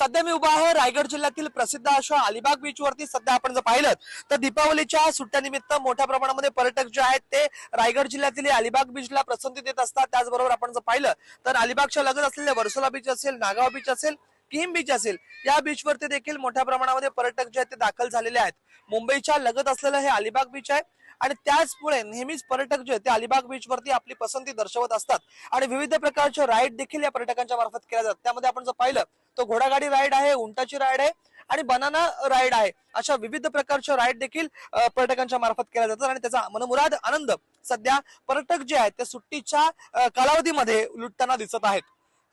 सध्या मी उभा आहे. रायगड जिल्ह्यातील प्रसिद्ध अशा अलिबाग बीच वरती सध्या आपण जर पाहिलं तर दीपावलीच्या सुट्ट्यानिमित्त मोठ्या प्रमाणामध्ये पर्यटक जे आहेत ते रायगड जिल्ह्यातील अलिबाग बीचला पसंती देत असतात. त्याचबरोबर आपण जर पाहिलं तर अलिबागच्या लगत असलेले वर्सोला बीच असेल नागाव बीच असेल किम बीच असेल या बीच वरती देखील मोठ्या प्रमाणामध्ये पर्यटक जे आहेत ते दाखल झालेले आहेत. मुंबईच्या लगत असलेलं हे अलिबाग बीच आहे. आणि त्याचमुळे नेहमीच पर्यटक जे आहेत ते अलिबाग बीच वरती आपली पसंती दर्शवत असतात. आणि विविध प्रकारचे राईड देखील या पर्यटकांच्या मार्फत केल्या जातात. त्यामध्ये आपण जर पाहिलं तो घोडागाडी राईड आहे उंटाची राईड आहे आणि बनाना राईड आहे. अशा विविध प्रकारच्या राईड देखील पर्यटकांच्या मार्फत केल्या जातात. आणि त्याचा मनमुराद आनंद सध्या पर्यटक जे आहेत ते सुट्टीच्या कालावधीमध्ये लुटताना दिसत आहेत.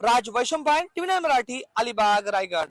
राज वैशंपायन टीव्ही मराठी अलिबाग रायगड.